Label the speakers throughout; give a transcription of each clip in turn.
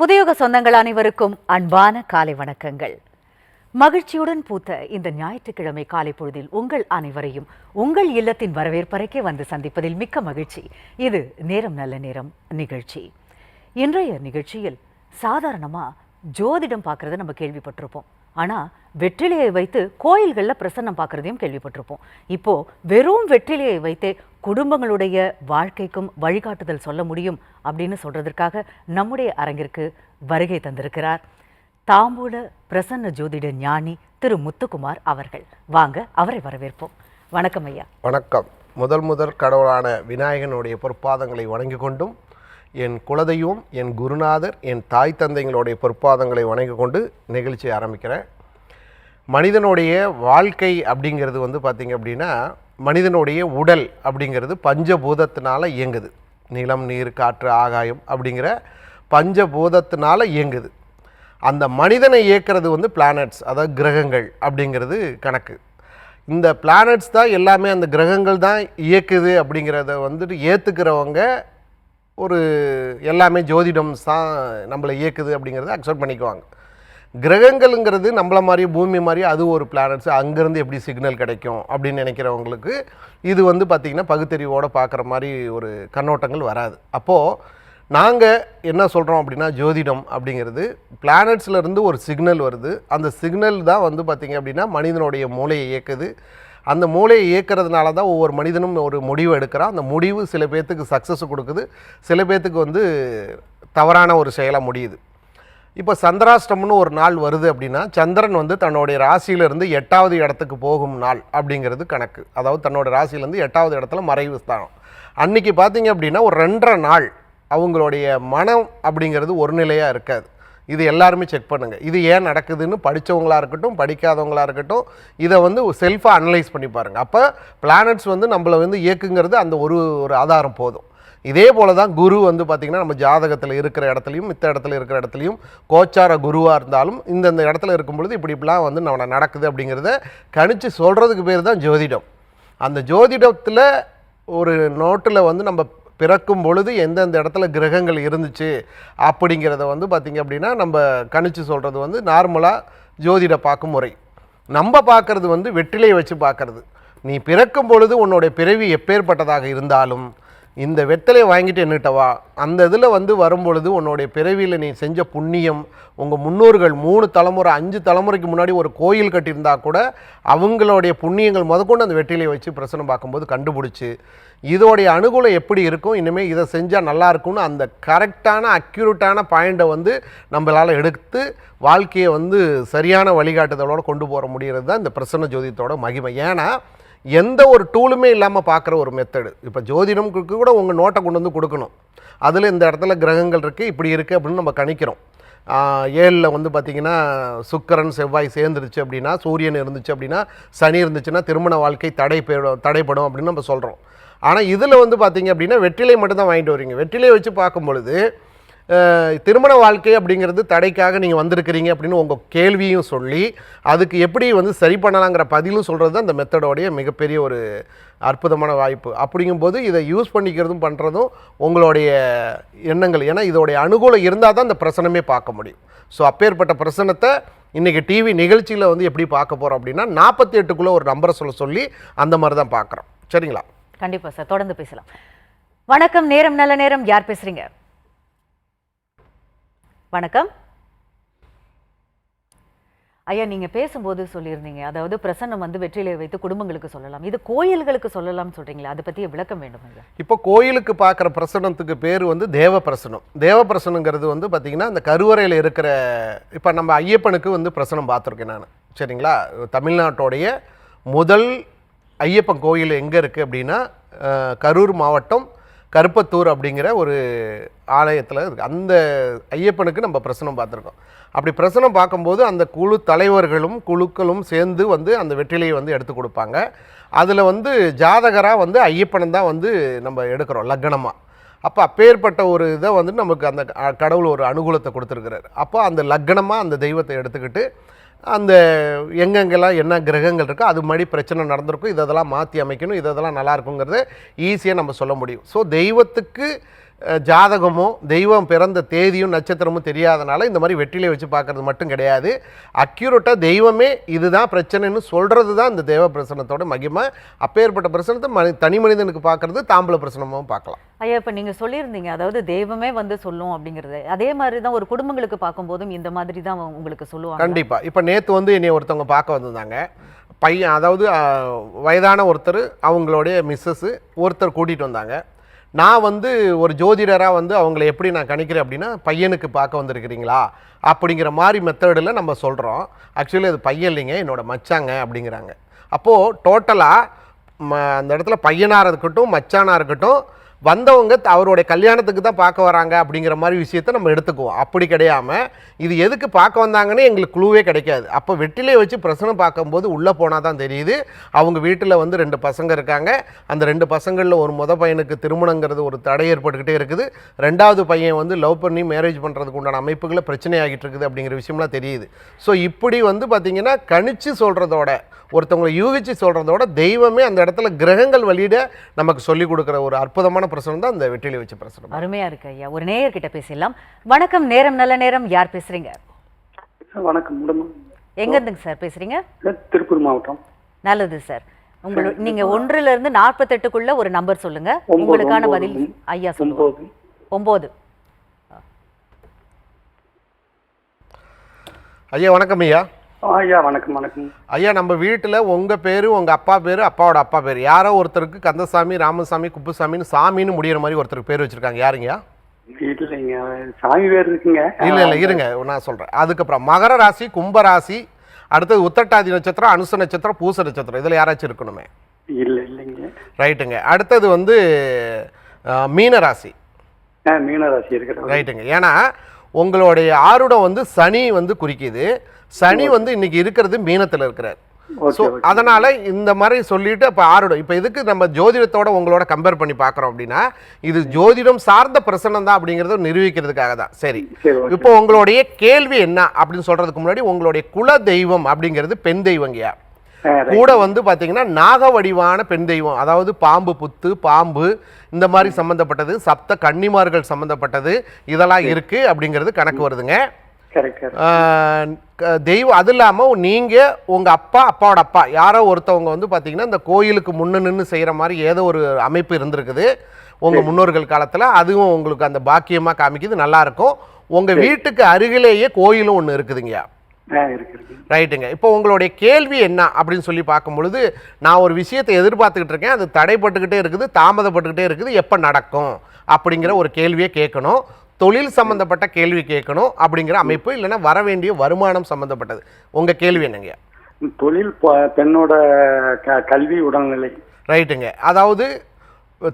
Speaker 1: புதியுக சொந்தங்கள் அனைவருக்கும் அன்பான காலை வணக்கங்கள். மகிழ்ச்சியுடன் பூத்த இந்த ஞாயிற்றுக்கிழமை காலை பொழுதில் உங்கள் அனைவரையும் உங்கள் இல்லத்தின் வரவேற்பறைக்கே வந்து சந்திப்பதில் மிக்க மகிழ்ச்சி. இது நேரம் நல்ல நேரம் நிகழ்ச்சி. இன்றைய நிகழ்ச்சியில் சாதாரணமா ஜோதிடம் பார்க்குறத நம்ம கேள்விப்பட்டிருப்போம். ஆனா வெற்றிலையை வைத்து கோயில்களில் பிரசன்னம் பார்க்குறதையும் கேள்விப்பட்டிருப்போம். இப்போ வெறும் வெற்றிலையை வைத்தே குடும்பங்களுடைய வாழ்க்கைக்கும் வழிகாட்டுதல் சொல்ல முடியும் அப்படின்னு சொல்றதற்காக நம்முடைய அரங்கிற்கு வருகை தந்திருக்கிறார். தாம்பூல பிரசன்ன ஜோதிட ஞானி திரு முத்துக்குமார் அவர்கள். வாங்க அவரை வரவேற்போம். வணக்கம் ஐயா.
Speaker 2: வணக்கம். முதல் முதல் கடவுளான விநாயகனுடைய பொற்பாதங்களை வணங்கி கொண்டும் என் குலதெய்வம் என் குருநாதர் என் தாய் தந்தைங்களுடைய பொற்பாதங்களை வணங்கி கொண்டு நிகழ்ச்சியை ஆரம்பிக்கிறேன். மனிதனுடைய வாழ்க்கை அப்படிங்கிறது வந்து பார்த்திங்க அப்படின்னா மனிதனுடைய உடல் அப்படிங்கிறது பஞ்சபூதத்தினால் இயங்குது. நிலம் நீர் காற்று ஆகாயம் அப்படிங்கிற பஞ்சபூதத்தினால் இயங்குது. அந்த மனிதனை இயக்கிறது வந்து பிளானட்ஸ் அதாவது கிரகங்கள் அப்படிங்கிறது கணக்கு. இந்த பிளானட்ஸ் தான் எல்லாமே அந்த கிரகங்கள் தான் இயக்குது அப்படிங்கிறத வந்துட்டு ஏற்றுக்கிறவங்க ஒரு எல்லாமே ஜோதிடம் தான் நம்மளை இயக்குது அப்படிங்கிறத அக்செப்ட் பண்ணிக்குவாங்க. கிரகங்கள்ங்கிறது நம்மள மாதிரி பூமி மாதிரி அது ஒரு பிளானட்ஸ் அங்கேருந்து எப்படி சிக்னல் கிடைக்கும் அப்படின்னு நினைக்கிறவங்களுக்கு இது வந்து பார்த்திங்கன்னா பகுத்தறிவோடு பார்க்குற மாதிரி ஒரு கண்ணோட்டங்கள் வராது. அப்போது நாங்கள் என்ன சொல்கிறோம் அப்படின்னா ஜோதிடம் அப்படிங்கிறது பிளானட்ஸ்லேருந்து ஒரு சிக்னல் வருது. அந்த சிக்னல் தான் வந்து பார்த்திங்க அப்படின்னா மனிதனுடைய மூளையை இயக்குது. அந்த மூளையை இயக்கிறதுனால தான் ஒவ்வொரு மனிதனும் ஒரு முடிவு எடுக்கிறான். அந்த முடிவு சில பேர்த்துக்கு சக்ஸஸ் கொடுக்குது. சில பேர்த்துக்கு வந்து தவறான ஒரு செயலாக முடியுது. இப்போ சந்திராஷ்டமம்னு ஒரு நாள் வருது அப்படின்னா சந்திரன் வந்து தன்னுடைய ராசியிலிருந்து எட்டாவது இடத்துக்கு போகும் நாள் அப்படிங்கிறது கணக்கு. அதாவது தன்னோட ராசியிலேருந்து எட்டாவது இடத்துல மறைவு ஸ்தானம். அன்றைக்கி பார்த்தீங்க அப்படின்னா ஒரு ரெண்டரை நாள் அவங்களுடைய மனம் அப்படிங்கிறது ஒரு நிலையாக இருக்காது. இது எல்லாருமே செக் பண்ணுங்கள் இது ஏன் நடக்குதுன்னு படித்தவங்களா இருக்கட்டும் படிக்காதவங்களா இருக்கட்டும் இதை வந்து செல்ஃபாக அனலைஸ் பண்ணி பாருங்கள் அப்போ பிளானட்ஸ் வந்து நம்மளை வந்து இயக்குங்கிறது அந்த ஒரு ஒரு ஆதாரம் போதும். இதே போல தான் குரு வந்து பார்த்திங்கன்னா நம்ம ஜாதகத்தில் இருக்கிற இடத்துலையும் மித்த இடத்துல இருக்கிற இடத்துலையும் கோச்சார குருவாக இருந்தாலும் இந்தந்த இடத்துல இருக்கும் பொழுது இப்படி இப்படிலாம் வந்து நம்ம நடக்குது அப்படிங்கிறத கணித்து சொல்கிறதுக்கு பேர் தான் ஜோதிடம். அந்த ஜோதிடத்தில் ஒரு நோட்டில் வந்து நம்ம பிறக்கும் பொழுது எந்தெந்த இடத்துல கிரகங்கள் இருந்துச்சு அப்படிங்கிறத வந்து பார்த்திங்க அப்படின்னா நம்ம கணித்து சொல்கிறது வந்து நார்மலாக ஜோதிட பார்க்கும் முறை. நம்ம பார்க்குறது வந்து வெற்றிலையை வச்சு பார்க்கறது. நீ பிறக்கும் பொழுது உன்னுடைய பிறவி எப்பேற்பட்டதாக இருந்தாலும் இந்த வெத்தலையை வாங்கிட்டு என்னட்ட வா. அந்த இதில் வந்து வரும்பொழுது உன்னுடைய பிறவியில் நீ செஞ்ச புண்ணியம் உங்கள் முன்னோர்கள் மூணு தலைமுறை அஞ்சு தலைமுறைக்கு முன்னாடி ஒரு கோயில் கட்டியிருந்தா கூட அவங்களுடைய புண்ணியங்கள் முதற்கொண்டு அந்த வெற்றிலையை வச்சு பிரசனம் பார்க்கும்போது கண்டுபிடிச்சி இதோடைய அனுகூலம் எப்படி இருக்கும் இனிமேல் இதை செஞ்சால் நல்லா இருக்கும்னு அந்த கரெக்டான அக்யூரேட்டான பாயிண்ட்டை வந்து நம்மளால் எடுத்து வாழ்க்கையை வந்து சரியான வழிகாட்டுதலோடு கொண்டு போக முடிகிறது தான் இந்த பிரசன்ன ஜோதியத்தோட மகிமை. ஏன்னா எந்த ஒரு டூலுமே இல்லாமல் பார்க்குற ஒரு மெத்தடு இப்போ ஜோதிடம் கூட உங்கள் நோட்டை கொண்டு வந்து கொடுக்கணும். அதில் இந்த இடத்துல கிரகங்கள் இருக்குது இப்படி இருக்குது அப்படின்னு நம்ம கணிக்கிறோம். ஏழில் வந்து பார்த்திங்கன்னா சுக்கரன் செவ்வாய் சேர்ந்துருச்சு அப்படின்னா சூரியன் இருந்துச்சு அப்படின்னா சனி இருந்துச்சுன்னா திருமண வாழ்க்கை தடைப்படும் தடைப்படும் அப்படின்னு நம்ம சொல்கிறோம் ஆனால் இதில் வந்து பார்த்திங்க அப்படின்னா வெற்றிலை மட்டும்தான் வாங்கிட்டு வரீங்க. வெற்றிலையை வச்சு பார்க்கும் பொழுது திருமண வாழ்க்கை அப்படிங்கிறது தடைக்காக நீங்கள் வந்திருக்கிறீங்க அப்படின்னு உங்கள் கேள்வியும் சொல்லி அதுக்கு எப்படி வந்து சரி பண்ணலாங்கிற பதிலும் சொல்கிறது தான் அந்த மெத்தடோடைய மிகப்பெரிய ஒரு அற்புதமான வாய்ப்பு. அப்படிங்கும்போது இதை யூஸ் பண்ணிக்கிறதும் பண்ணுறதும் உங்களுடைய எண்ணங்கள். ஏன்னா இதோடைய அனுகூலம் இருந்தால் தான் இந்த பிரசனமே பார்க்க முடியும். ஸோ அப்பேற்பட்ட பிரசனத்தை இன்றைக்கி டிவி நிகழ்ச்சியில் வந்து எப்படி பார்க்க போகிறோம் அப்படின்னா நாற்பத்தி எட்டுக்குள்ளே ஒரு நம்பரை சொல்ல சொல்லி அந்த மாதிரி தான் பார்க்குறோம். சரிங்களா?
Speaker 1: கண்டிப்பாக சார். தொடர்ந்து பேசலாம். வணக்கம். நேரம் நல்ல நேரம். யார் பேசுகிறீங்க வணக்கம். ஐயா நீங்கள் பேசும்போது சொல்லியிருந்தீங்க. அதாவது பிரசன்னம் வந்து வெற்றிலை வைத்து குடும்பங்களுக்கு சொல்லலாம். இது கோயில்களுக்கு சொல்லலாம்னு சொல்கிறீங்களா அதை பற்றிய விளக்கம் வேண்டும் ஐயா.
Speaker 2: இப்போ கோயிலுக்கு பார்க்குற பிரசனத்துக்கு பேர் வந்து தேவ பிரசனம் தேவ பிரசனங்கிறது வந்து பார்த்திங்கன்னா இந்த கருவறையில் இருக்கிற இப்போ நம்ம ஐயப்பனுக்கு வந்து பிரசனம் பார்த்துருக்கேன் நான். சரிங்களா? தமிழ்நாட்டோடைய முதல் ஐயப்பன் கோயில் எங்கே இருக்குது அப்படின்னா கரூர் மாவட்டம் கருப்பத்தூர் அப்படிங்கிற ஒரு ஆலயத்தில் இருக்குது அந்த ஐயப்பனுக்கு நம்ம பிரசனம் பார்த்துருக்கோம். அப்படி பிரசனம் பார்க்கும்போது அந்த குழு தலைவர்களும் குழுக்களும் சேர்ந்து வந்து அந்த வெற்றிலையை வந்து எடுத்து கொடுப்பாங்க. அதில் வந்து ஜாதகராக வந்து ஐயப்பனை தான் வந்து நம்ம எடுக்கிறோம் லக்னமாக அப்போ அப்பேற்பட்ட ஒரு இதை வந்து நமக்கு அந்த க- கடவுள் ஒரு அனுகூலத்தை கொடுத்துருக்கிறார். அப்போ அந்த லக்னமாக அந்த தெய்வத்தை எடுத்துக்கிட்டு அந்த எங்கெங்கெல்லாம் என்ன கிரகங்கள் இருக்கோ அது மாதிரி பிரச்சனை நடந்திருக்கும் இதெல்லாம் மாற்றி அமைக்கணும் இதெல்லாம் நல்லா இருக்குங்கிறத ஈஸியாக நம்ம சொல்ல முடியும். ஸோ தெய்வத்துக்கு அஹ், ஜாதகமோ தெய்வம் பிறந்த தேதியும் நட்சத்திரமும் தெரியாதனால இந்த மாதிரி வெற்றிலை வச்சு பார்க்கறது மட்டும் கிடையாது. அக்யூரேட்டாக தெய்வமே இதுதான் பிரச்சனைன்னு சொல்கிறது தான் இந்த தெய்வ பிரசனத்தோட மகிமை. அப்பேற்பட்ட பிரசனத்தை மனி தனி மனிதனுக்கு பார்க்கறது தாம்பூல பிரசனமும் பார்க்கலாம்.
Speaker 1: ஐயா இப்போ நீங்கள் சொல்லியிருந்தீங்க அதாவது தெய்வமே வந்து சொல்லும் அப்படிங்கிறது. அதே மாதிரி தான் ஒரு குடும்பங்களுக்கு பார்க்கும்போதும் இந்த மாதிரி தான் உங்களுக்கு சொல்லுவாங்க.
Speaker 2: கண்டிப்பா. இப்போ நேற்று வந்து என்னை ஒருத்தவங்க பார்க்க வந்திருந்தாங்க. பையன் அதாவது வயதான ஒருத்தர் அவங்களுடைய மிஸ்ஸஸ் ஒருத்தர் கூட்டிகிட்டு வந்தாங்க. நான் வந்து ஒரு ஜோதிடராக வந்து அவங்கள எப்படி நான் கணிக்கிறேன் அப்படின்னா பையனுக்கு பார்க்க வந்திருக்கிறீங்களா? அப்படிங்கிற மாதிரி மெத்தடில் நம்ம சொல்கிறோம் ஆக்சுவலி அது பையன் இல்லைங்க என்னோட மச்சாங்க அப்படிங்கிறாங்க. அப்போது டோட்டலாக அந்த இடத்துல பையனாக இருக்கட்டும் மச்சானாக இருக்கட்டும் வந்தவங்க த- அவருடைய கல்யாணத்துக்கு தான் பார்க்க வராங்க அப்படிங்கிற மாதிரி விஷயத்தை நம்ம எடுத்துக்குவோம். அப்படி கிடையாமல் இது எதுக்கு பார்க்க வந்தாங்கன்னு எங்களுக்கு குழுவே கிடைக்காது. அப்போ வெட்டிலே வச்சு பிரசனம் பார்க்கும்போது உள்ளே போனால் தான் தெரியுது. அவங்க வீட்டில் வந்து ரெண்டு பசங்க இருக்காங்க. அந்த ரெண்டு பசங்களில் ஒரு முத பையனுக்கு திருமணங்கிறது ஒரு தடை ஏற்பட்டுக்கிட்டே இருக்குது. ரெண்டாவது பையன் வந்து லவ் பண்ணி மேரேஜ் பண்ணுறதுக்கு உண்டான அமைப்புகளை பிரச்சனையாகிட்டு இருக்குது அப்படிங்கிற விஷயம்லாம் தெரியுது. ஸோ இப்படி வந்து பார்த்திங்கன்னா கணிச்சு சொல்கிறதோட ஒருத்தவங்களை யூகிச்சு சொல்கிறதோட தெய்வமே அந்த இடத்துல கிரகங்கள் வழியிட நமக்கு சொல்லிக் கொடுக்குற ஒரு அற்புதமான பிரசனம் தான் அந்த வெற்றிலை வச்ச பிரசனம்
Speaker 1: அருமையா இருக்கு ஐயா. ஒரு நேயர்கிட்ட பேசிடலாம். வணக்கம் நேரம் நல்ல நேரம் யார் பேசுறீங்க?
Speaker 3: வணக்கம்
Speaker 1: எங்க இருந்துங்க சார் பேசுறீங்க?
Speaker 3: திருப்பூர் மாவட்டம்.
Speaker 1: நல்லது சார். உங்களு நீங்க ஒன்றுல இருந்து நாற்பத்தெட்டுக்குள்ள ஒரு நம்பர் சொல்லுங்க. உங்களுக்கான பதில். ஐயா சொல்லுங்க
Speaker 3: ஒன்பது.
Speaker 2: ஐயா வணக்கம் ஐயா.
Speaker 3: ஐயா வணக்கம் வணக்கம்.
Speaker 2: ஐயா நம்ம வீட்டில் உங்கள் பேர் உங்கள் அப்பா பேர் அப்பாவோட அப்பா பேர். யாரோ ஒருத்தருக்கு கந்தசாமி ராமசாமி குப்புசாமின்னு சாமின்னு முடியிற மாதிரி ஒருத்தருக்கு பேர் வச்சுருக்காங்க. யாருங்கய்யா
Speaker 3: இல்லைங்க சாமி பேர் இருக்குங்க.
Speaker 2: இல்லை இல்லை இருங்க. நான் சொல்கிறேன் அதுக்கப்புறம் மகர ராசி கும்ப ராசி அடுத்தது உத்தட்டாதி நட்சத்திரம் அனுச நட்சத்திரம் பூச நட்சத்திரம். இதில் யாராச்சும் இருக்கணுமே?
Speaker 3: இல்ல இல்லைங்க.
Speaker 2: ரைட்டுங்க. அடுத்தது வந்து அஹ், மீன ராசி.
Speaker 3: ஆ மீனராசி இருக்கிறது
Speaker 2: ரைட்டுங்க. ஏன்னா உங்களுடைய ஆருடம் வந்து சனி வந்து குறிக்குது. சனி வந்து இன்னைக்கு இருக்கிறது மீனத்தில் இருக்கிறார். ஸோ அதனால இந்த மாதிரி சொல்லிட்டு இப்போ ஆருடம் இப்போ இதுக்கு நம்ம ஜோதிடத்தோட உங்களோட கம்பேர் பண்ணி பார்க்குறோம் அப்படின்னா இது ஜோதிடம் சார்ந்த பிரசனம் தான் அப்படிங்கிறத நிரூபிக்கிறதுக்காக தான். சரி. இப்போ உங்களுடைய கேள்வி என்ன அப்படின்னு சொல்றதுக்கு முன்னாடி உங்களுடைய குல தெய்வம் அப்படிங்கிறது பெண் தெய்வங்கயா. கூட வந்து பாத்தீங்கன்னா நாக வடிவான பெண் தெய்வம் அதாவது பாம்பு புத்து பாம்பு இந்த மாதிரி சம்பந்தப்பட்டது சப்த கன்னிமார்கள் சம்பந்தப்பட்டது இதெல்லாம் இருக்கு அப்படிங்கிறது கணக்கு வருதுங்க. தெய்வம் அது இல்லாமல் நீங்கள் உங்கள் அப்பா அப்பாவோட அப்பா யாரோ ஒருத்தவங்க வந்து பார்த்தீங்கன்னா இந்த கோயிலுக்கு முன்ன நின்று செய்கிற மாதிரி ஏதோ ஒரு அமைப்பு இருந்திருக்குது. உங்கள் முன்னோர்கள் காலத்தில் அதுவும் உங்களுக்கு அந்த பாக்கியமாக காமிக்குது நல்லா இருக்கும். உங்கள் வீட்டுக்கு அருகிலேயே கோயிலும் ஒன்று இருக்குதுங்கய்யா. ரைட்டுங்க. இப்போ உங்களுடைய கேள்வி என்ன அப்படின்னு சொல்லி பார்க்கும் பொழுது நான் ஒரு விஷயத்தை எதிர்பார்த்துக்கிட்டு இருக்கேன் அது தடைப்பட்டுக்கிட்டே இருக்குது தாமதப்பட்டுக்கிட்டே இருக்குது எப்போ நடக்கும் அப்படிங்கிற ஒரு கேள்வியை கேட்கணும். தொழில் சம்பந்தப்பட்ட கேள்வி கேட்கணும் அப்படிங்கிற அமைப்பு இல்லைன்னா வர வேண்டிய வருமானம் சம்பந்தப்பட்டது. உங்கள் கேள்வி என்னங்க?
Speaker 3: தொழில் பெண்ணோட க- கல்வி உடல்நிலை.
Speaker 2: ரைட்டுங்க. அதாவது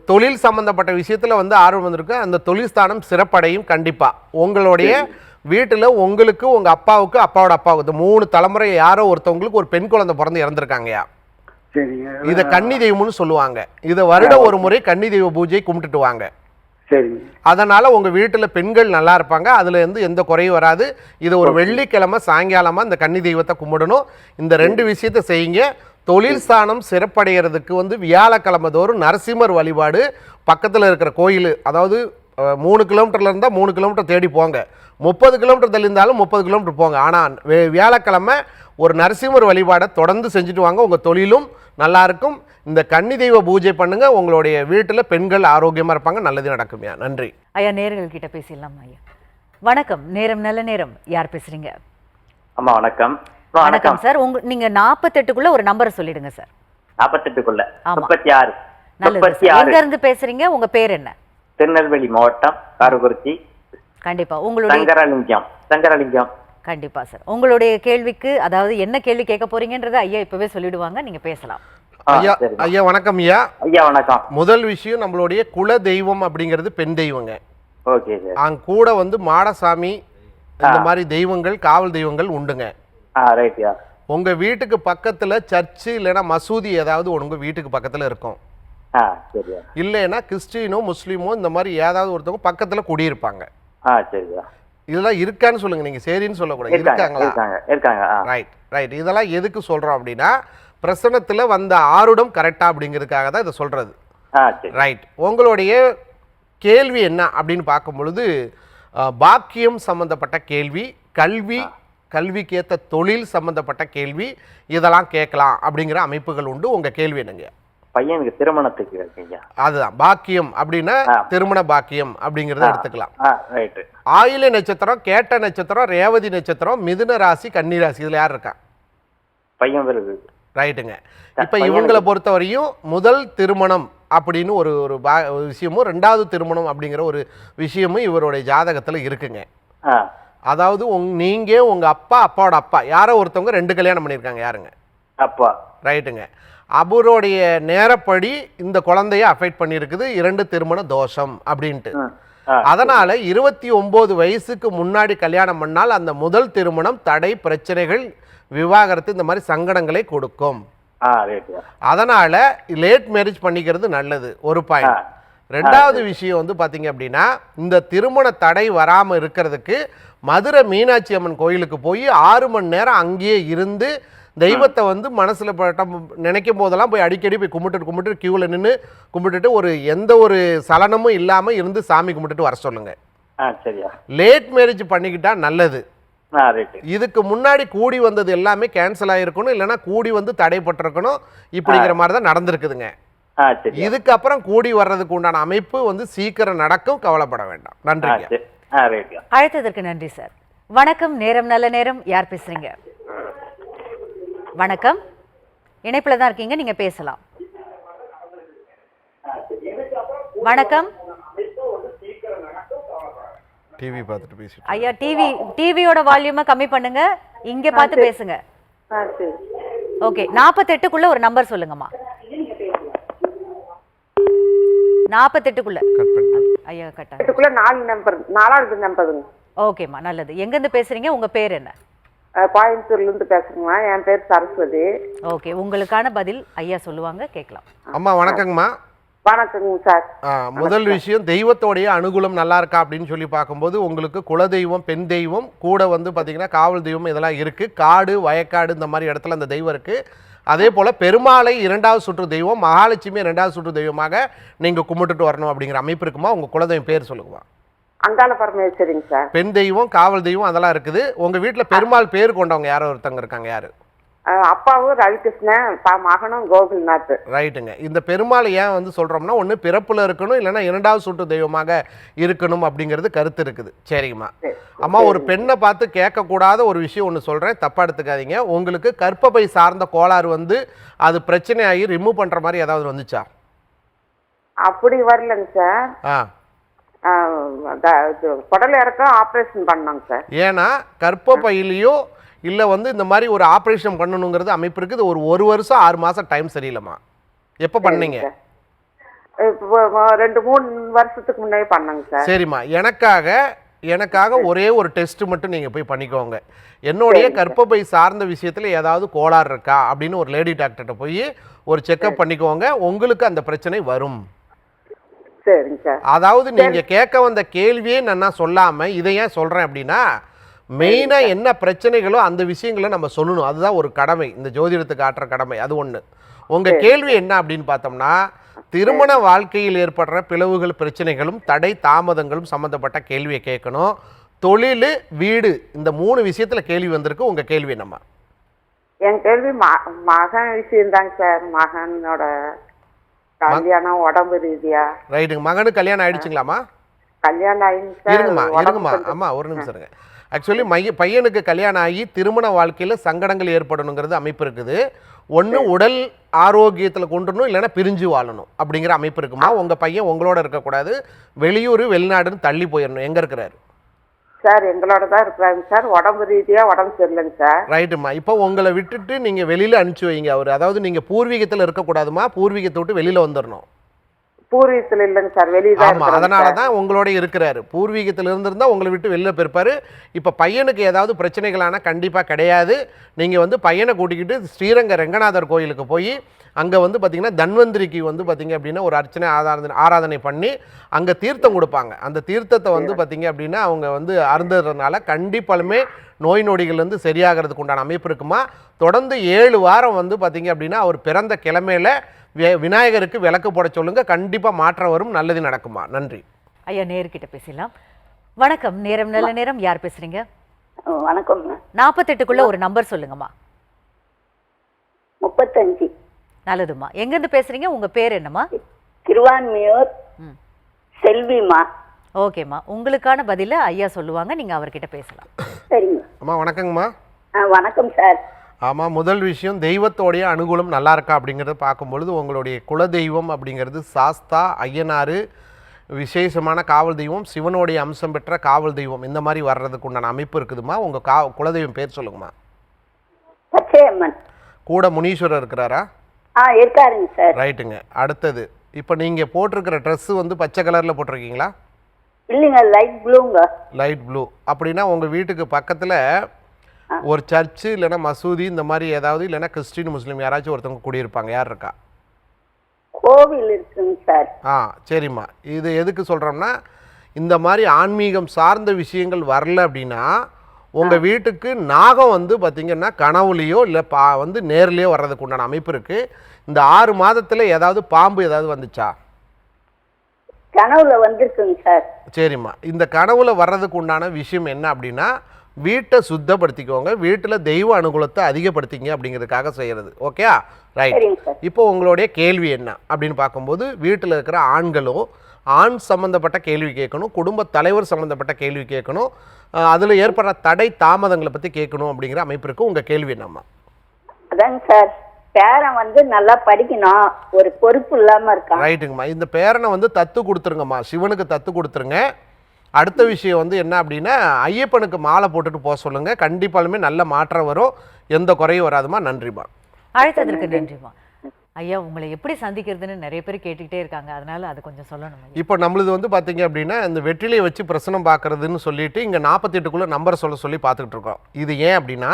Speaker 2: தொழில் சம்பந்தப்பட்ட விஷயத்தில் வந்து ஆர்வம் வந்திருக்கு. அந்த தொழில் ஸ்தானம் சிறப்படையும் கண்டிப்பாக உங்களுடைய வீட்டில் உங்களுக்கு உங்கள் அப்பாவுக்கு அப்பாவோட அப்பாவுக்கு மூணு தலைமுறை யாரோ ஒருத்தவங்களுக்கு ஒரு பெண் குழந்தை பிறந்து இறந்துருக்காங்கயா இதை கன்னி தெய்வம்னு சொல்லுவாங்க. இதை வருடம் ஒரு முறை கன்னி தெய்வ பூஜை கும்பிட்டுட்டு வாங்க.
Speaker 3: சரிங்க
Speaker 2: அதனால உங்க வீட்டில் பெண்கள் நல்லா இருப்பாங்க. அதுல இருந்து எந்த குறையும் வராது. இது ஒரு வெள்ளிக்கிழமை சாயங்காலமா இந்த கன்னி தெய்வத்தை கும்பிடணும். இந்த ரெண்டு விஷயத்தை செய்யுங்க. தொழில் ஸ்தானம் சிறப்படைகிறதுக்கு வந்து வியாழக்கிழமை தோறும் நரசிம்மர் வழிபாடு பக்கத்தில் இருக்கிற கோயில் அதாவது மூணு கிலோமீட்டர்ல இருந்தால் மூணு கிலோமீட்டர் தேடி போங்க. முப்பது கிலோமீட்டர் தள்ளி இருந்தாலும் முப்பது கிலோமீட்டர் போங்க. ஆனால் வியாழக்கிழமை ஒரு நரசிம்மர் வழிபாடை தொடர்ந்து செஞ்சுட்டு வாங்க. உங்கள் தொழிலும் நல்லா இருக்கும். இந்த கன்னி தெய்வ பூஜை பண்ணுங்க. உங்களுடைய வீட்டில் பெண்கள் ஆரோக்கியமாக இருப்பாங்க. நல்லது நடக்கும்யா. நன்றி.
Speaker 1: ஐயா நேர்கள் கிட்ட பேசிடலாம் ஐயா. வணக்கம். நேரம் நல்ல நேரம். யார் பேசுறீங்க?
Speaker 4: அம்மா வணக்கம்.
Speaker 1: வணக்கம் சார். உங்க நீங்க நாற்பத்தெட்டுக்குள்ள ஒரு நம்பரை சொல்லிடுங்க சார்.
Speaker 4: நாற்பத்தெட்டுக்குள்ள
Speaker 1: ஆமா.
Speaker 4: முப்பத்தி ஆறு.
Speaker 1: எங்க இருந்து பேசுறீங்க? உங்க பேர் என்ன?
Speaker 4: திருநெல்வேலி மாவட்டம் காரக்குறிச்சி
Speaker 1: கண்டிப்பா. உங்களுடைய
Speaker 4: சங்கரலிங்கம். சங்கரலிங்கம்.
Speaker 1: கண்டிப்பா சார் உங்களுடைய கேள்விக்கு அதாவது என்ன கேள்வி கேட்க போறீங்கன்றதை ஐயா இப்பவே சொல்லிடுவாங்க. நீங்க பேசலாம்.
Speaker 2: ஐயா. ஐயா வணக்கம் ஐயா.
Speaker 4: ஐயா வணக்கம்.
Speaker 2: முதல் விஷயம் நம்மளுடைய குல தெய்வம் அப்படிங்கிறது பெண் தெய்வங்க.
Speaker 4: ஓகே சார்
Speaker 2: அங்க கூட வந்து மாடசாமி இந்த மாதிரி தெய்வங்கள் காவல் தெய்வங்கள் உண்டுங்க.
Speaker 4: ரைட்யா
Speaker 2: உங்க வீட்டுக்கு பக்கத்துல சர்ச்சு இல்லைன்னா மசூதி ஏதாவது உங்க வீட்டுக்கு பக்கத்துல இருக்கும். இல்லைன்னா கிறிஸ்டினோ முஸ்லீமோ இந்த மாதிரி ஏதாவது ஒருத்தவங்க பக்கத்துல குடியிருப்பாங்க. இதெல்லாம் இருக்கான்னு சொல்லுங்க. நீங்க சரின்னு சொல்லக்கூடாது.
Speaker 4: இருக்காங்க
Speaker 2: இருக்காங்களா?
Speaker 4: இருக்காங்க
Speaker 2: ரைட் ரைட் இதெல்லாம் எதுக்கு சொல்றோம் அப்படின்னா பிரசனத்துல வந்த ஆருடம் கரெக்டா அப்படிங்கிறதுக்காக தான் இதை சொல்றது. ரைட் உங்களுடைய கேள்வி என்ன அப்படின்னு பார்க்கும் பொழுது அஹ், பாக்கியம் சம்பந்தப்பட்ட கேள்வி கல்வி கல்விக்கேற்ற தொழில் சம்பந்தப்பட்ட கேள்வி இதெல்லாம் கேட்கலாம் அப்படிங்கிற அமைப்புகள் உண்டு. உங்க கேள்வி என்னங்க?
Speaker 4: பையனுக்கு திருமணத்துக்கு இருக்குங்க.
Speaker 2: அதுதான். பாக்கியம் அப்படின்னா. திருமண பாக்கியம் அப்படிங்கிறத எடுத்துக்கலாம்.
Speaker 4: ரைட்டு
Speaker 2: ஆயில நட்சத்திரம் கேட்ட நட்சத்திரம் ரேவதி நட்சத்திரம் மிதுன ராசி கன்னி ராசி இதுல யார் இருக்கா?
Speaker 4: பையன் இருக்கு.
Speaker 2: ரைட்டுங்க. இப்போ இவங்களை பொறுத்தவரையும் முதல் திருமணம் அப்படின்னு ஒரு ஒரு பா விஷயமும் ரெண்டாவது திருமணம் அப்படிங்கிற ஒரு விஷயமும் இவருடைய ஜாதகத்துல இருக்குங்க. அதாவது உங் நீங்க உங்க அப்பா அப்பாவோட அப்பா யாரோ ஒருத்தவங்க ரெண்டு கல்யாணம் பண்ணியிருக்காங்க யாருங்க?
Speaker 4: அப்பா.
Speaker 2: ரைட்டுங்க. அவருடைய நேரப்படி இந்த குழந்தைய அஃபெக்ட் பண்ணியிருக்குது இரண்டு திருமண தோஷம் அப்படின்ட்டு. அதனால இருபத்தி ஒன்பது வயசுக்கு முன்னாடி கல்யாணம் பண்ணால் அந்த முதல் திருமணம் தடை பிரச்சனைகள் விவாகரத்து இந்த மாதிரி சங்கடங்களை கொடுக்கும். அதனால லேட் மேரேஜ் பண்ணிக்கிறது நல்லது. ஒரு பாயிண்ட் ரெண்டாவது விஷயம் வந்து பாத்தீங்க அப்படின்னா இந்த திருமண தடை வராம இருக்கிறதுக்கு மதுரை மீனாட்சி அம்மன் கோயிலுக்கு போய் ஆறு மணி நேரம் அங்கேயே இருந்து தெய்வத்தை வந்து மனசுல பட்டம் நினைக்கும் போதெல்லாம் போய் அடிக்கடி போய் கும்பிட்டுட்டு கும்பிட்டு கியூவில் நின்று கும்பிட்டுட்டு ஒரு எந்த ஒரு சலனமும் இல்லாம இருந்து சாமி கும்பிட்டுட்டு வர சொல்லுங்க.
Speaker 4: ஆ சரியா.
Speaker 2: லேட் மேரேஜ் பண்ணிக்கிட்டா நல்லது. இதுக்கு முன்னாடி கூடி வந்தது எல்லாமே கேன்சல் ஆயிருக்கணும் இல்லைன்னா கூடி வந்து தடைப்பட்டிருக்கணும் இப்படிங்கிற மாதிரி தான் நடந்திருக்குதுங்க.
Speaker 4: ஆ சரி
Speaker 2: இதுக்கு அப்புறம் கூடி வர்றதுக்கு உண்டான அமைப்பு வந்து சீக்கிரம் நடக்கும் கவலைப்பட வேண்டாம்.
Speaker 4: ரைட்டு
Speaker 1: அழைத்ததற்கு நன்றி சார். வணக்கம் நேரம் நல்ல நேரம். யார் பேசுறீங்க? வணக்கம். இணைப்புல தான் இருக்கீங்க நீங்க பேசலாம். வணக்கம்.
Speaker 2: டிவி பார்த்துட்டு பேசிட்டு
Speaker 1: ஐயா டிவி டிவியோட வால்யூமை கம்மி பண்ணுங்க. இங்க பார்த்து பேசுங்க. ஓகே நாற்பத்தெட்டுக்குள்ள ஒரு நம்பர் சொல்லுங்கம்மா. நாற்பத்தெட்டுக்குள்ள ஐயா கட்டாங்க
Speaker 5: இதுக்குள்ள நாலு நம்பர் நாலாவது நம்பருங்க
Speaker 1: ஓகேம்மா நல்லது. எங்கேருந்து பேசுறீங்க? உங்க பேர் என்ன?
Speaker 5: அஹ் கோயம்புத்தூர்ல இருந்து பேசுறேங்கம்மா என் பேர் சரஸ்வதி.
Speaker 1: ஓகே உங்களுக்கான பதில் ஐயா சொல்லுவாங்க கேட்கலாம்.
Speaker 2: அம்மா வணக்கங்கம்மா.
Speaker 5: வணக்கங்க சார்.
Speaker 2: ஆ, முதல் விஷயம் தெய்வத்தோடைய அனுகூலம் நல்லா இருக்கா அப்படின்னு சொல்லி பார்க்கும்போது உங்களுக்கு குலதெய்வம் பெண் தெய்வம் கூட வந்து பார்த்தீங்கன்னா காவல் தெய்வம் இதெல்லாம் இருக்குது காடு வயக்காடு இந்த மாதிரி இடத்துல அந்த தெய்வம் இருக்குது அதே போல் பெருமாளை இரண்டாவது சுற்று தெய்வம் மகாலட்சுமி இரண்டாவது சுற்று தெய்வமாக நீங்கள் கும்பிட்டுட்டு வரணும் அப்படிங்கிற அமைப்பு இருக்குமா? உங்கள் குலதெய்வம் பேர் சொல்லுங்கம்மா.
Speaker 5: அங்காள பரமேஸ்வரிங்க சார்.
Speaker 2: பெண் தெய்வம் காவல் தெய்வம் அதெல்லாம் இருக்குது. உங்கள் வீட்டில் பெருமாள் பேர் கொண்டவங்க யாரோ ஒருத்தவங்க இருக்காங்க யார்?
Speaker 5: அப்பாவும் ரவிகிருஷ்ணன் மகனும் கோகுல்நாத்.
Speaker 2: ரைட்டுங்க. இந்த பெருமாள் ஏன் வந்து சொல்கிறோம்னா ஒன்று பிறப்பில் இருக்கணும் இல்லைன்னா இரண்டாவது சுற்று தெய்வமாக இருக்கணும் அப்படிங்கிறது கருத்து இருக்குது. சரிங்கம்மா.
Speaker 5: சரி.
Speaker 2: அம்மா ஒரு பெண்ணை பார்த்து கேட்கக்கூடாத ஒரு விஷயம் ஒன்று சொல்கிறேன் தப்பாக எடுத்துக்காதீங்க. உங்களுக்கு கர்ப்பப்பை சார்ந்த கோளாறு வந்து அது பிரச்சனையாகி ரிமூவ் பண்ணுற மாதிரி ஏதாவது வந்துச்சா?
Speaker 5: அப்படி வரலங்க சார்.
Speaker 2: ஆ.
Speaker 5: குடல் இறக்கம் ஆப்ரேஷன் பண்ணோங்க சார்.
Speaker 2: ஏன்னா கர்ப்பப்பையிலையோ இல்லை வந்து இந்த மாதிரி ஒரு ஆப்ரேஷன் பண்ணணுங்கிறது அமைப்பு இருக்குது. ஒரு ஒரு வருஷம் ஆறு மாதம் டைம் சரியில்லைம்மா. எப்போ பண்ணீங்க?
Speaker 5: ரெண்டு மூணு வருஷத்துக்கு முன்னாடி பண்ணோங்க சார்.
Speaker 2: சரிம்மா. எனக்காக எனக்காக ஒரே ஒரு டெஸ்ட் மட்டும் நீங்கள் போய் பண்ணிக்கோங்க. என்னுடைய கர்ப்பப்பை சார்ந்த விஷயத்தில் ஏதாவது கோளாறு இருக்கா? அப்படின்னு ஒரு லேடி டாக்டர்கிட்ட போய் ஒரு செக்கப் பண்ணிக்கோங்க. உங்களுக்கு அந்த பிரச்சனை வரும்.
Speaker 5: சரிங்க சார்.
Speaker 2: அதாவது நீங்கள் கேட்க வந்த கேள்வியே நான் சொல்லாமல் இதை ஏன் சொல்கிறேன் அப்படின்னா மெயினாக என்ன பிரச்சனைகளோ அந்த விஷயங்களை நம்ம சொல்லணும். அதுதான் ஒரு கடமை. இந்த ஜோதிடத்துக்கு ஆற்ற கடமை. அது ஒன்று உங்கள் கேள்வி என்ன அப்படின்னு பார்த்தோம்னா திருமண வாழ்க்கையில் ஏற்படுற பிளவுகள் பிரச்சனைகளும் தடை தாமதங்களும் சம்மந்தப்பட்ட கேள்வியை கேட்கணும். தொழில் வீடு இந்த மூணு விஷயத்தில் கேள்வி வந்திருக்கு. உங்கள் கேள்வி என்னம்மா?
Speaker 5: என் கேள்வி மகன் விஷயம்தாங்க சார். மகனோட கல்யாணம் உடம்பு ரீதியா.
Speaker 2: ரைட்டுங்க. மகனுக்கு கல்யாணம் ஆயிடுச்சுங்களாம்மா?
Speaker 5: கல்யாணம்
Speaker 2: இருங்கம்மா இருங்கம்மா. அம்மா ஒரு நிமிஷம் இருங்க. ஆக்சுவலி மைய பையனுக்கு கல்யாணம் ஆகி திருமண வாழ்க்கையில் சங்கடங்கள் ஏற்படணுங்கிறது அமைப்பு இருக்குது. ஒன்று உடல் ஆரோக்கியத்தில் கொண்டுணும் இல்லைன்னா பிரிஞ்சு வாழணும் அப்படிங்கிற அமைப்பு இருக்குமா? உங்கள் பையன் உங்களோட இருக்கக்கூடாது. வெளியூர் வெளிநாடுன்னு தள்ளி போயிடணும். எங்கே இருக்கிறாரு?
Speaker 5: சார் எங்களோட தான் இருக்கிறாங்க சார். உடம்பு ரீதியாக உடம்பு சரியில்லைங்க சார்.
Speaker 2: ரைட்டுமா இப்போ உங்களை விட்டுட்டு நீங்கள் வெளியில் அனுப்பிச்சி வைங்க அவர். அதாவது நீங்கள் பூர்வீகத்தில் இருக்கக்கூடாதுமா பூர்வீகத்தை விட்டு வெளியில் வந்துடணும்
Speaker 5: பூர்வீகத்துல இல்லைங்க சார் வெளியே தான்
Speaker 2: ஆமா
Speaker 5: இருக்கிறாங்க
Speaker 2: அதனால. தான் உங்களோட இருக்கிறாரு. பூர்வீகத்தில் இருந்திருந்தா உங்களை விட்டு வெளில போயிருப்பாரு. இப்போ பையனுக்கு ஏதாவது பிரச்சனைகளான கண்டிப்பா கிடையாது. நீங்க வந்து பையனை கூட்டிக்கிட்டு ஸ்ரீரங்க ரெங்கநாதர் கோயிலுக்கு போய் அங்க வந்து பாத்தீங்கன்னா தன்வந்திரிக்கு வந்து பாத்தீங்க அப்படின்னா ஒரு அர்ச்சனை ஆராதனை ஆராதனை பண்ணி அங்க தீர்த்தம் கொடுப்பாங்க. அந்த தீர்த்தத்தை வந்து பாத்தீங்க அப்படின்னா அவங்க வந்து அருந்துறதுனால கண்டிப்பாலுமே நோய் நொடிகள் வந்து சரியாகிறதுக்கு உண்டான அமைப்பு இருக்குமா? தொடர்ந்து ஏழு வாரம் வந்து பாத்தீங்க அப்படின்னா அவர் பிறந்த கிழமையில விநாயகருக்கு விளக்கு போட சொல்லுங்க. கண்டிப்பா மாற்றம் வரும். நல்லது நடக்குமா? நன்றி.
Speaker 1: ஐயா நேர்கிட்ட பேசலாம் வணக்கம். நேரம் நல்ல நேரம். யார் பேசுறீங்க?
Speaker 6: வணக்கம்.
Speaker 1: நாற்பத்தெட்டுக்குள்ள ஒரு நம்பர் சொல்லுங்கம்மா.
Speaker 6: முப்பத்தஞ்சு.
Speaker 1: நல்லதும்மா. எங்கேருந்து பேசுறீங்க? உங்க பேர் என்னம்மா?
Speaker 6: திருவான்மியூர் செல்விமா
Speaker 1: ஓகேம்மா. உங்களுக்கான பதில ஐயா சொல்லுவாங்க. நீங்க அவர்கிட்ட பேசலாம்.
Speaker 6: சரிங்க.
Speaker 2: அம்மா வணக்கங்கம்மா.
Speaker 6: வணக்கம் சார்.
Speaker 2: ஆமாம் முதல் விஷயம் தெய்வத்தோடைய அனுகூலம் நல்லா இருக்கா அப்படிங்கிறத பார்க்கும்பொழுது உங்களுடைய குலதெய்வம் அப்படிங்கிறது சாஸ்தா ஐயனார் விசேஷமான காவல் தெய்வம் சிவனுடைய அம்சம் பெற்ற காவல் தெய்வம். இந்த மாதிரி வர்றதுக்கு உண்டான அமைப்பு இருக்குதுமா? உங்கள் கா குலதெய்வம் பேர் சொல்லுங்கம்மா. கூட முனீஸ்வரர் இருக்கிறாரா?
Speaker 6: ஆ இருக்காருங்க சார்.
Speaker 2: ரைட்டுங்க. அடுத்தது இப்போ நீங்கள் போட்டிருக்கிற ட்ரெஸ்ஸு வந்து பச்சை கலரில் போட்டிருக்கீங்களா?
Speaker 6: இல்லைங்க லைட் ப்ளூங்க.
Speaker 2: Light blue. அப்படின்னா உங்கள் வீட்டுக்கு பக்கத்தில் ஒரு சர்ச்சு இல்லைன்னா மசூதி இந்த மாதிரி ஏதாவது இல்லைன்னா கிறிஸ்டின் முஸ்லீம் யாராச்சும் ஒருத்தவங்க குடியிருப்பாங்க. யார் இருக்கா?
Speaker 6: கோவில் இருக்குங்க சார்.
Speaker 2: ஆ சரிம்மா. இது எதுக்கு சொல்கிறோம்னா இந்த மாதிரி ஆன்மீகம் சார்ந்த விஷயங்கள் வரல அப்படின்னா உங்கள் வீட்டுக்கு நாகம் வந்து பார்த்திங்கன்னா கனவுலேயோ இல்லை பா வந்து நேர்லேயோ வர்றதுக்கு உண்டான அமைப்பு இருக்குது இந்த ஆறு மாதத்தில் ஏதாவது பாம்பு ஏதாவது வந்துச்சா?
Speaker 6: கனவுல வந்திருக்குங்க சார்.
Speaker 2: சரிம்மா. இந்த கனவுல வர்றதுக்கு உண்டான விஷயம் என்ன அப்படின்னா வீட்டை சுத்தப்படுத்திக்கோங்க. வீட்டில் தெய்வ அனுகூலத்தை அதிகப்படுத்திங்க அப்படிங்கிறதுக்காக செய்கிறது ஓகே ரைட் இப்போ உங்களுடைய கேள்வி என்ன? அப்படின்னு பார்க்கும்போது வீட்டில் இருக்கிற ஆண்களோ ஆண் சம்மந்தப்பட்ட கேள்வி கேட்கணும் குடும்ப தலைவர் சம்மந்தப்பட்ட கேள்வி கேட்கணும் அதில் ஏற்படுற தடை தாமதங்களை பற்றி கேட்கணும் அப்படிங்கிற அமைப்பு இருக்குது உங்கள் கேள்வி என்னம்மா?
Speaker 6: அதாங்க சார். பேரன் வந்து நல்லா படிக்கணும். ஒரு பொறுப்பு இல்லாம இருக்கான்.
Speaker 2: ரைட்டுங்கம்மா இந்த பேரனை வந்து தத்து கொடுத்துருங்கம்மா. சிவனுக்கு தத்து கொடுத்துருங்க. அடுத்த விஷயம் வந்து என்ன அப்படின்னா ஐயப்பனுக்கு மாலை போட்டுட்டு போக சொல்லுங்க. கண்டிப்பாலுமே நல்ல மாற்றம் வரும். எந்த குறையும் வராதுமா? நன்றிம்மா.
Speaker 1: அழைத்ததற்கு நன்றிம்மா. ஐயா உங்களை எப்படி சந்திக்கிறதுன்னு நிறைய பேர் கேட்டுக்கிட்டே இருக்காங்க. அதனால அது கொஞ்சம் சொல்லணும்
Speaker 2: இப்போ நம்மளுது வந்து பார்த்தீங்க அப்படின்னா இந்த வெற்றிலையை வச்சு பிரசனம் பார்க்கறதுன்னு சொல்லிட்டு இங்கே நாற்பத்தெட்டுக்குள்ளே நம்பர் சொல்ல சொல்லி பார்த்துக்கிட்டு இருக்கோம். இது ஏன் அப்படின்னா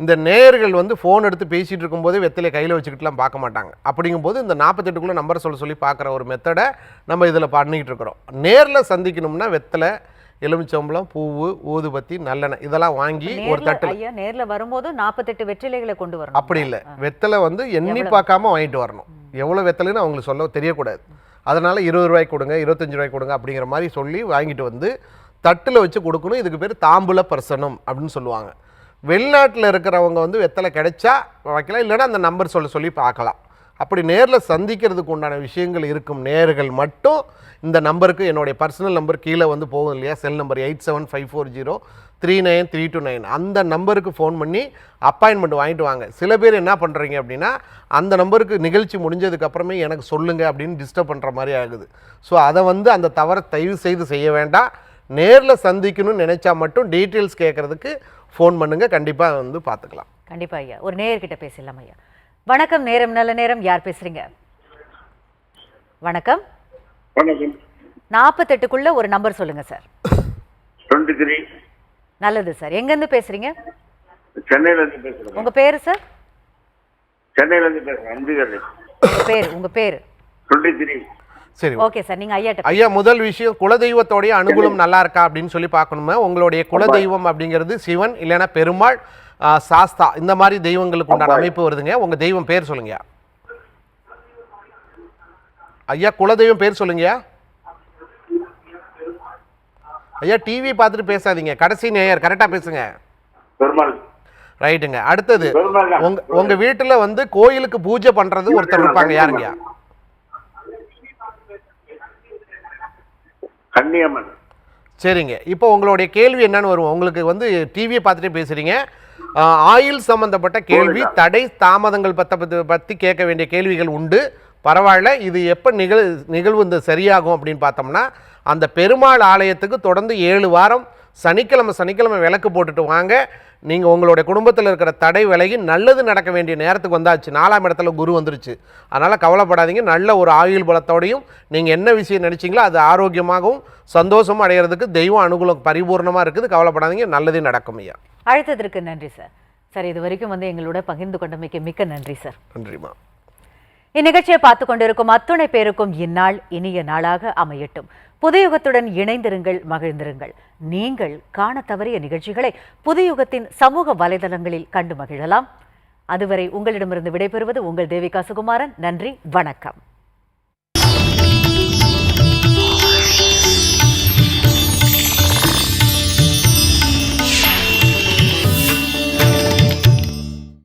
Speaker 2: இந்த நேயர்கள் வந்து ஃபோன் எடுத்து பேசிகிட்டு இருக்கும்போதே வெத்திலை கையில் வச்சுக்கிட்டுலாம் பார்க்க மாட்டாங்க. அப்படிங்கும்போது இந்த நாற்பத்தெட்டுக்குள்ளே நம்பர் சொல்ல சொல்லி பார்க்குற ஒரு மெத்தடை நம்ம இதில் பண்ணிக்கிட்டு இருக்கிறோம். நேரில் சந்திக்கணும்னா வெத்தலை எலுமிச்சம்பழம் பூவு ஊதுபத்தி நல்லெண்ணெய் இதெல்லாம் வாங்கி ஒரு தட்டில்
Speaker 1: ஐயா நேர்ல வரும்போது நாற்பத்தெட்டு வெற்றிலைகளை கொண்டு வரணும்.
Speaker 2: அப்படி இல்லை. வெத்தலை வந்து எண்ணி பார்க்காம வாங்கிட்டு வரணும். எவ்வளோ வெத்தலைன்னு அவங்களுக்கு சொல்ல தெரியக்கூடாது. அதனால் இருபது ரூபாய்க்கு கொடுங்க இருபத்தஞ்சு ரூபாய்க்கு கொடுங்க அப்படிங்கிற மாதிரி சொல்லி வாங்கிட்டு வந்து தட்டில் வச்சு கொடுக்கணும். இதுக்கு பேர் தாம்பூல பிரசனம் அப்படின்னு சொல்லுவாங்க. வெளிநாட்டில் இருக்கிறவங்க வந்து வெத்தலை கிடைச்சா வைக்கலாம் இல்லைன்னா அந்த நம்பர் சொல்ல சொல்லி பார்க்கலாம். அப்படி நேரில் சந்திக்கிறதுக்கு உண்டான விஷயங்கள் இருக்கும் நேர்கள் மட்டும் இந்த நம்பருக்கு என்னுடைய பர்சனல் நம்பர் கீழே வந்து போகும் இல்லையா? Cell number eight seven five four zero three nine three two nine அந்த நம்பருக்கு ஃபோன் பண்ணி அப்பாயின்மெண்ட் வாங்கிட்டு வாங்க. சில பேர் என்ன பண்ணுறீங்க அப்படின்னா அந்த நம்பருக்கு நிகழ்ச்சி முடிஞ்சதுக்கப்புறமே எனக்கு சொல்லுங்கள் அப்படின்னு டிஸ்டர்ப் பண்ணுற மாதிரி ஆகுது. ஸோ அதை வந்து அந்த தவறை தயவு செய்து செய்ய வேண்டாம். நேரில் சந்திக்கணும்னு நினச்சா மட்டும் டீட்டெயில்ஸ் கேட்குறதுக்கு ஃபோன் பண்ணுங்கள் கண்டிப்பாக வந்து பார்த்துக்கலாம்
Speaker 1: கண்டிப்பா ஐயா. ஒரு நேயர்கிட்ட பேசலாம் ஐயா. வணக்கம் நேரம் நல்ல நேரம். யார் பேசுறீங்க? வணக்கம்.
Speaker 3: வணக்கம்.
Speaker 1: நாற்பத்தெட்டுக்குள்ள ஒரு நம்பர் சொல்லுங்க சார்.
Speaker 3: Twenty three.
Speaker 1: நல்லது சார். எங்கேருந்து பேசுறீங்க?
Speaker 3: சென்னையில இருந்து பேசுறேன்.
Speaker 1: உங்க பேரு சார்?
Speaker 3: சென்னையில இருந்து பேசுறேன்
Speaker 1: பேர் உங்க பேர்.
Speaker 3: Twenty three.
Speaker 2: சரி
Speaker 1: ஓகே சார் நீங்க ஐயாட்ட
Speaker 2: ஐயா முதல் விஷயம் குலதெய்வத்தோடைய அனுகூலம் நல்லா இருக்கா அப்படின்னு சொல்லி பார்க்கணுமே? உங்களுடைய குலதெய்வம் அப்படிங்கிறது சிவன் இல்லைன்னா பெருமாள் சாஸ்தா இந்த மாதிரி தெய்வங்களுக்கு உண்டான அமைப்பு வருதுங்க. உங்க தெய்வம் பேர் சொல்லுங்க. ஐயா குலதெய்வம் பேர் சொல்லுங்கய்யா ஐயா டிவி பார்த்துட்டு பேசாதீங்க. கடைசி நேயர் கரெக்டா பேசுங்க.
Speaker 3: பெருமாள்.
Speaker 2: ரைட்டுங்க அடுத்தது. உங்க உங்க வீட்டுல வந்து கோயிலுக்கு பூஜை பண்றது ஒருத்தர் இருப்பாங்க யாருங்கய்யா
Speaker 3: கன்னியம்மன்
Speaker 2: சரிங்க. இப்போ உங்களுடைய கேள்வி என்னன்னு வரும் உங்களுக்கு வந்து டிவியை பார்த்துட்டே பேசுறீங்க. ஆஹ், ஆயில் சம்பந்தப்பட்ட கேள்வி தடை தாமதங்கள் பத்த பத்தி பற்றி கேட்க வேண்டிய கேள்விகள் உண்டு. பரவாயில்ல இது எப்போ நிகழ் நிகழ்வு இந்த சரியாகும் அப்படின்னு பார்த்தோம்னா அந்த பெருமாள் ஆலயத்துக்கு தொடர்ந்து ஏழு வாரம் சனிக்கிழமை சனிக்கிழமை விளக்கு போட்டுட்டு வாங்க. நீங்கள் உங்களுடைய குடும்பத்தில் இருக்கிற தடை விலகி நல்லது நடக்க வேண்டிய நேரத்துக்கு வந்தாச்சு. நாலாம் இடத்துல குரு வந்துருச்சு. அதனால் கவலைப்படாதீங்க. நல்ல ஒரு ஆயுள் பலத்தோடையும் நீங்கள் என்ன விஷயம் நினச்சிங்களோ அது ஆரோக்கியமாகவும் சந்தோஷமும் அடைகிறதுக்கு தெய்வம் அனுகூலம் பரிபூர்ணமாக இருக்குது. கவலைப்படாதீங்க. நல்லதே நடக்கும் ஐயா.
Speaker 1: அழைத்ததற்கு நன்றி சார். சார் இது வரைக்கும் வந்து எங்களோட பகிர்ந்து கொண்டமைக்கு மிக்க நன்றி சார்.
Speaker 2: நன்றிம்மா.
Speaker 1: இந்நிகழ்ச்சியை பார்த்து கொண்டிருக்கும் அத்துணை பேருக்கும் இந்நாள் இனிய நாளாக அமையட்டும். புதுயுகத்துடன் இணைந்திருங்கள் மகிழ்ந்திருங்கள். நீங்கள் காண தவறிய நிகழ்ச்சிகளை புதுயுகத்தின் சமூக வலைதளங்களில் கண்டு மகிழலாம். அதுவரை உங்களிடமிருந்து விடைபெறுவது உங்கள் தேவிகா சுகுமாரன். நன்றி வணக்கம்.